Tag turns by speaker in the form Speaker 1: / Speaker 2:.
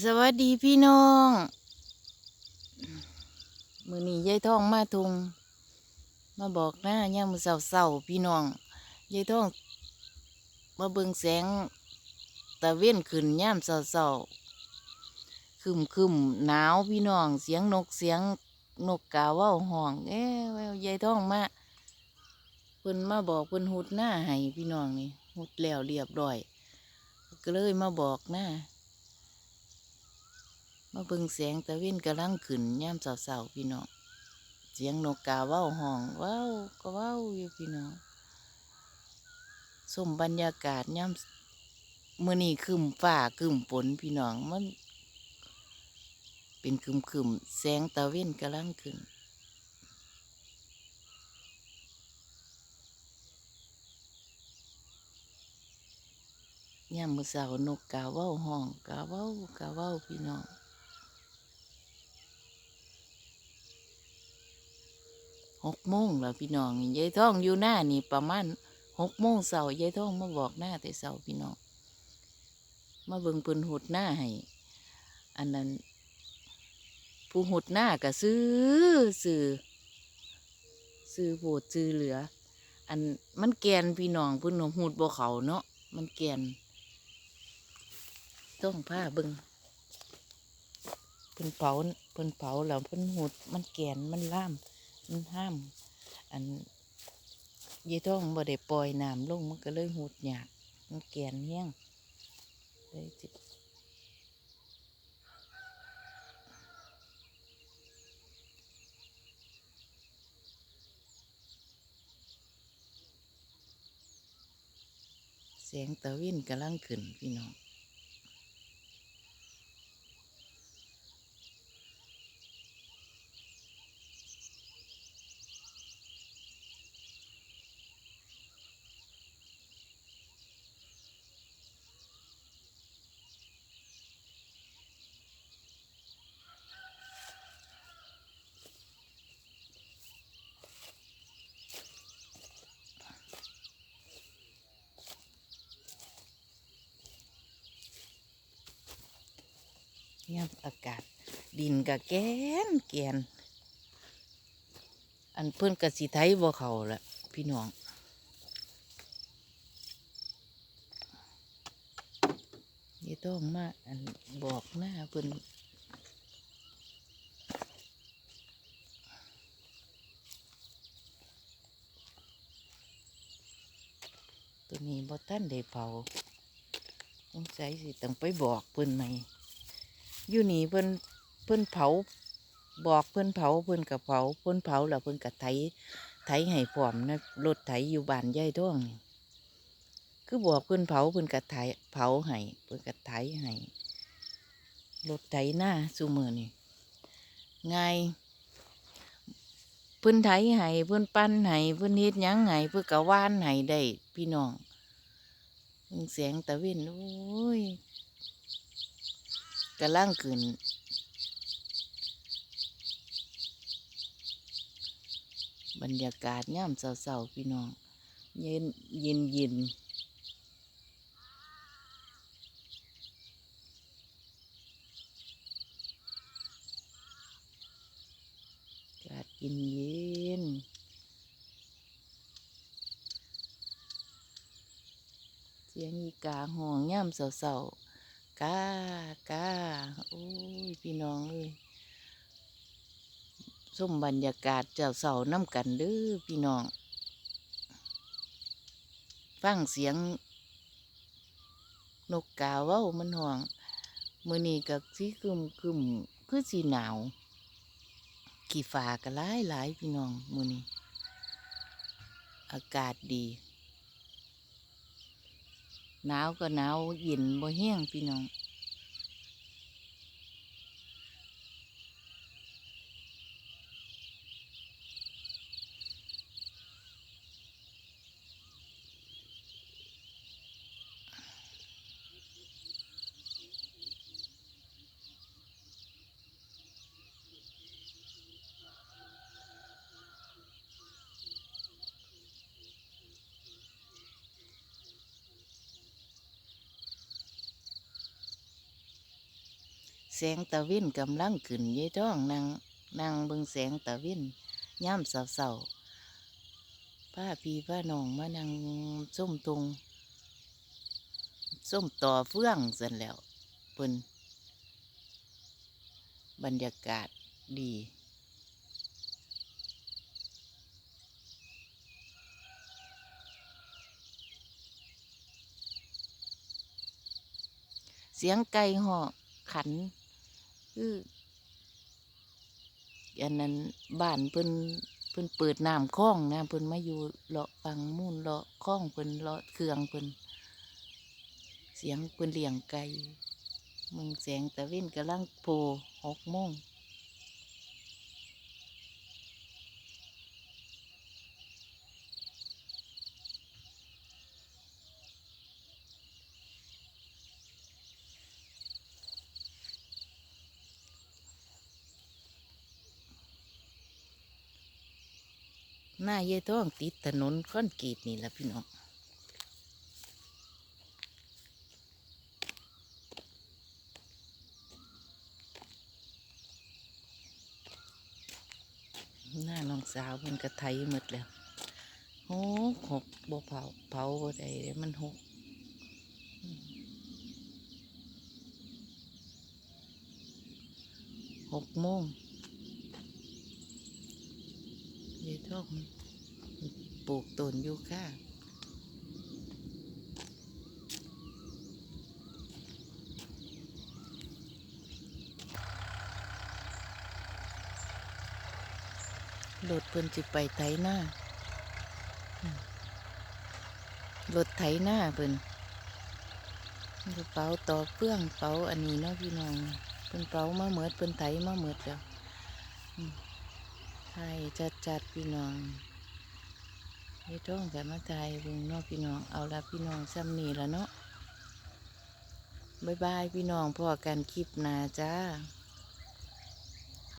Speaker 1: สวัสดีพี่น้อง มือนี้ยายท่องมาทุง มาบอกหน้าย่ามือเศร้าเศร้าๆพี่น้องยายท่องมาเบิ่งแสงตะเว้นขึ้นย่ามเศร้าเศร้าคึมคึมๆหนาวพี่น้อง เสียงนกเสียงนกกาว่าห้อง เอ๊ะยายท่องมาเพิ่นมาบอกเพิ่นหุดหน้าให้พี่น้องนี่หุดแล้วเรียบร้อย ก็เลยมาบอกหน้า มาเบิ่งแสงตะเว้นกำลังขึ้นย่ามเสาๆพี่น้องเสียงนกกาเว้าห้องเว้าวก็เว้าอยู่พี่น้องสมบรรยากาศย่ามมื้อนี้คึมฟ้าคึมฝนพี่น้องมัน เป็นคึมคึมแสงตะเว้นกำลังขึ้นย่ามมื้อเช้านกกาเว้าห้องกาเว้ากาเว้าพี่น้อง หกโมงแล้วพี่น้องยายท่องอยู่หน้านี่ประมาณหกโมงเสาร์ยายท่องมาบอกหน้าแต่เสาร์พี่น้องมาเบิ่งเพิ่นหุดหน้าให้อันนั้น ผู้หุดหน้าก็ซื้อซื้อซื้อโพดซื้อเหลือ อันมันแกนพี่น้องเพิ่นหุดบ่เขาเนาะมันแกน ต้องผ้าเบิ่งเพิ่นเผาเพิ่นเผาแล้วเพิ่นหุดมันแกนมันล่าม มันห้าม อันยายท้องบ่ได้ปล่อยน้ำลงมันก็เลยหูดหยาดมันแกนแห้ยงเลยจิเสียงตะวินกำลังขึ้นพี่น้อง เนี่ยอากาศ ดินกะแกนแกน อันเพิ่นกะสิไทยบ่เขาละพี่น้องยี่ต้องมาอันบอกหน้าเพิ่นตัวนี้บ่ท่านได้เผาสงสัยสิต้องไปบอกเพิ่นไหม อยู่นี่เพิ่นเพิ่นเผาบอกเพิ่นเผาเพิ่นกับเผาเพิ่นเผาแล้วเพิ่นกับไถไถให้พร้อมนะรถไถอยู่บ้านยายท่องนี่คือบอกเพิ่นเผาเพิ่นกับไถเผาให้เพิ่นกับไถให้รถไถหน้าซุมือนี่ง่ายเพิ่นไถให้เพิ่นปั้นให้เพิ่นเฮ็ดหยังให้เพิ่นกะว่านให้ได้พี่น้องเบิ่งแสงตะเวนโอ้ย กำลังขึ้นบรรยากาศย่ำเศร้าๆพี่น้อง เย็นเย็นเย็นอากาศเย็นเย็นเสียงอีกาห้องย่ำเศร้าๆ กากาโอ้ย พี่น้องเอ้ยส้มบรรยากาศเจ้าเสาน้ำกันเด้อพี่น้อง ฟังเสียง นกกาเว้ามันห้องมือนี้กับสีคึมคึมคือสีหนาวขี่ฟ้าก็หลายหลายพี่น้องมือนี้ อากาศดี หนาวก็หนาวเย็นบ่แห้งพี่น้อง สงตะว้นกำลังขึ้นยายท้องนั่งนั่งเบิ่งแสงตะว้นย่ำเสาๆป้าพี่ป้าน้องมานั่งส้มตรงส้มต่อเฟื่องสันแล้วเพิ่นบรรยากาศดีเสียงไก่หาะขัน คืออันนั้นบ้านเพิ่นเพิ่นเปิดน้ำคลองนะเพิ่นมาอยู่เลาะฟังมุ่นเลาะคลองเพิ่นเลาะเครื่องเพิ่นเสียงเพิ่นเลี้ยงไก่มึงแสงตะเว้นกำลังโผล่หกโมง หน้าเยายท้องติดถนนคอนกรีตนี่แหละพี่น้องหน้าน้องสาวมันกระไทยหมดแล้วหกหกบ่เผาเผาบ่ได้เด้มันหกหกโมง ยายทองปลูกต้นอยู่ค่ะรถเพิ่นสิไปไถหน้าอืมรถไถหน้าเพิ่นกระเป๋าต่อเครื่องเป๋าอันนี้เนาะพี่น้องเพิ่นเป๋ามาเหมือดเพิ่นไถมาเหมือดแล้ว ไทยจัดจัดพี่น้องยี่ท้องกับมาไทยเบิ่งนอกพี่น้อง เอาละพี่น้องซ้ำนี่ละเนาะบายบายพี่น้องพอกันคลิปหนาจ้า